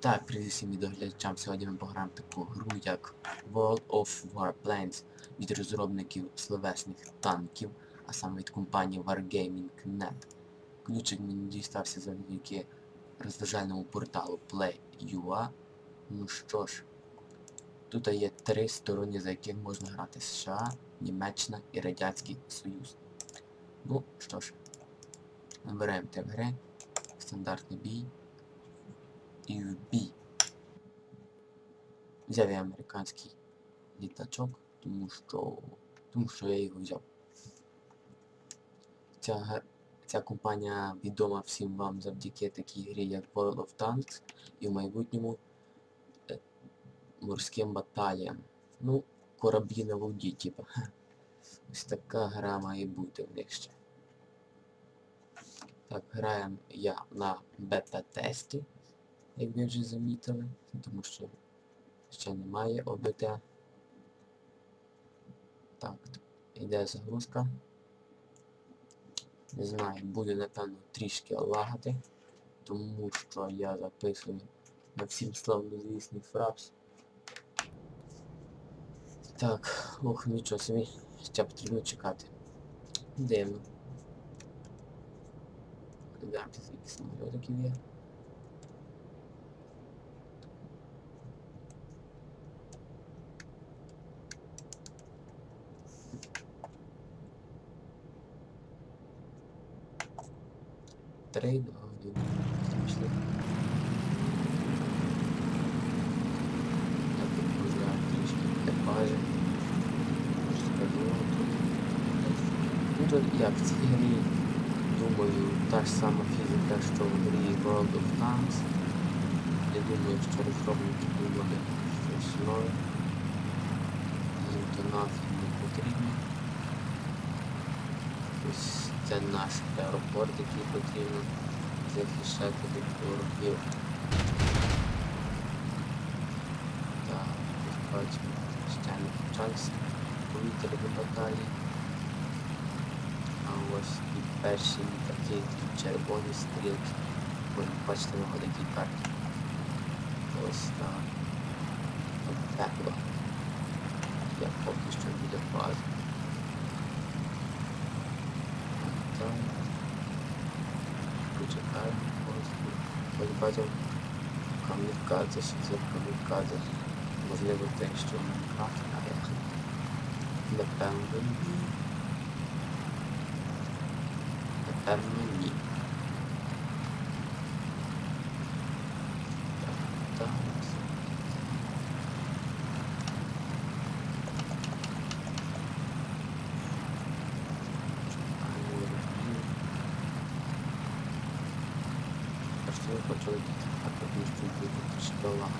Так, привіт всім відеоглядачам. Сьогодні ми пограємо таку гру, як World of Warplanes від розробників словесних танків, а саме від компанії Wargaming.net. Ключик мені дістався завдяки розважальному порталу Play.ua. Ну що ж, тут є три сторони, за яких можна грати США, Німеччина і Радянський Союз. Ну що ж, набираємо тип гри, стандартний бій в. Взяв я американський літачок, тому що тому що я його взяв. Ця, ця компанія відома всім вам завдяки такій грі, як World of Tanks і в майбутньому е, морським баталіям. Ну, кораблі на воді, типа. Ось така гра має бути в них ще. Так, граємо я на бета-тесті як ви вже замітили, тому що ще немає ОБТ. Так, йде загрузка. Не знаю, буде напевно трішки лагати, тому що я записую на всім славнозвісний фрапс. Так, ох, нічого собі, ще потрібно чекати. Дивно. Дивимося, скільки самолітиків є. Три, два, один. Пішли. Я тут погуляю трішки скажу. Ну тут думаю, та ж сама фізика, що в грі World of Tanks. Я думаю, що розробники думали щось нове. Їм то нафіг не потрібно. Ось це наш аеропорт, який потрібно захищати від ворогів. Так, бачимо, ще не почався повітряні баталії. А ось і перші такі червоні стрілки. Ви бачите на великій карті. Ось так. Тут тепло. Я поки що біля бази. Так. Почекаємо. Ось тут. Ось бачимо камікадзе, що це камікадзе. Можливо те, що Майнкрафт, а я напевно ні. Напевно ні. Так, так. Просто я хочу летіти так, тому що буде трішки лагати.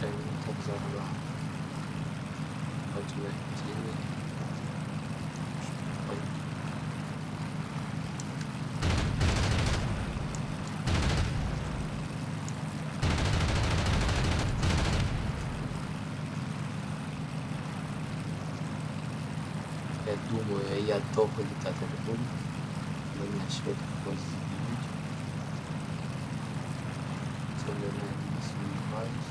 Чайно не так зараз Потім я тілі. Я думаю, я довго літати не буду. Мене швидко з'їдуть. Це мене не сумніваюсь.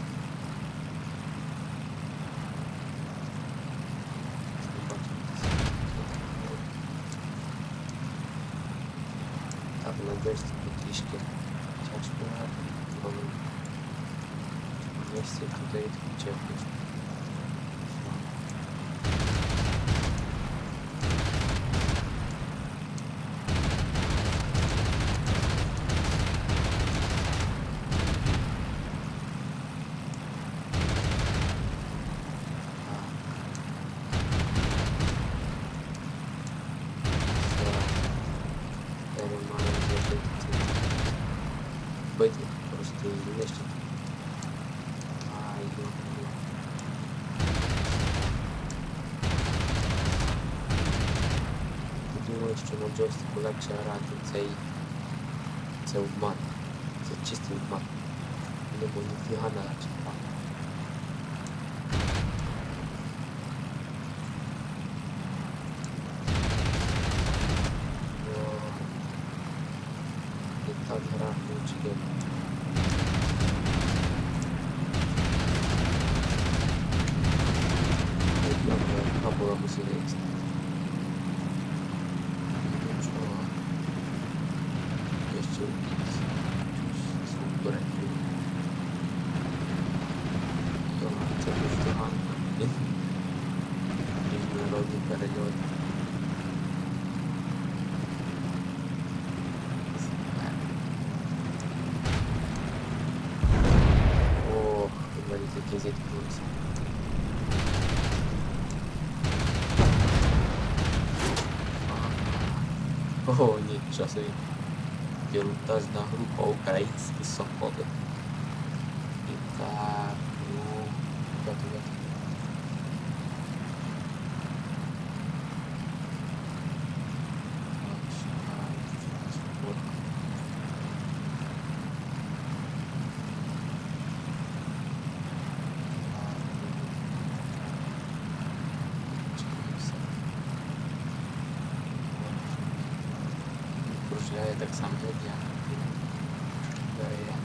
Так, на десять трішки cztery małe zabytki. Po prostu i jeszcze. Kupimy jeszcze Mojowski Polaksia Rady cej Ceł w mat. Z czystym mat. No bo nie handla raczej. Tak. Це вроде таки зіткнувся. Ого, нічого собі. Пілотажна група українські соколи. І так, ну, як я Кружляє так само, як я. Бере це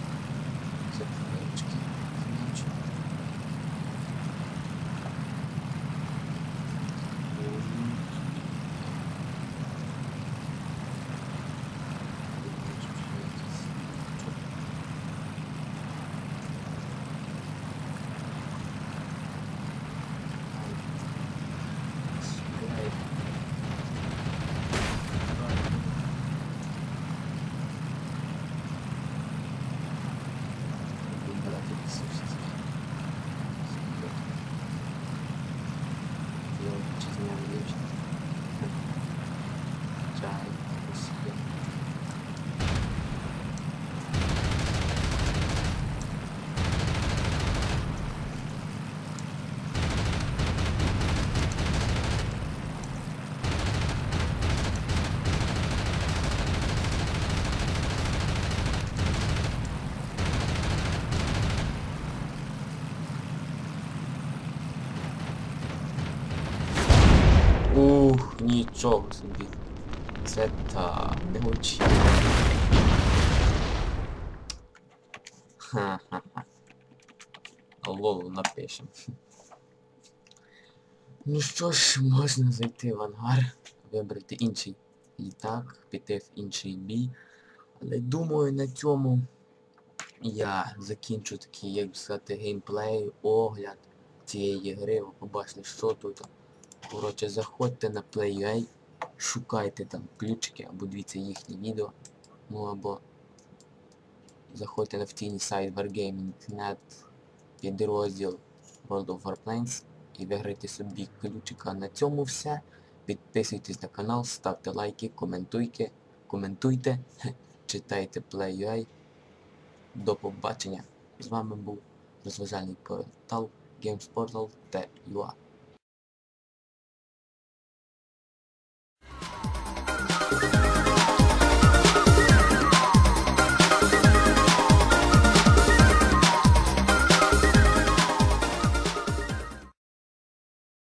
Нічого собі. Це та не очі. Ха-ха-ха. Лолу напишем. Ну що ж, можна зайти в ангар, вибрати інший літак, піти в інший бій. Але думаю на цьому я закінчу такий, як би сказати, геймплей, огляд цієї гри. Ви побачили, що тут. Коротше, заходьте на Play.ua, шукайте там ключики, або дивіться їхні відео. Ну або заходьте на офіційний сайт Wargaming.net, підрозділ World of Warplanes і виграйте собі ключика. На цьому все. Підписуйтесь на канал, ставте лайки, коментуйте, коментуйте, читайте Play.ua. До побачення. З вами був розважальний портал GameSportal.ua.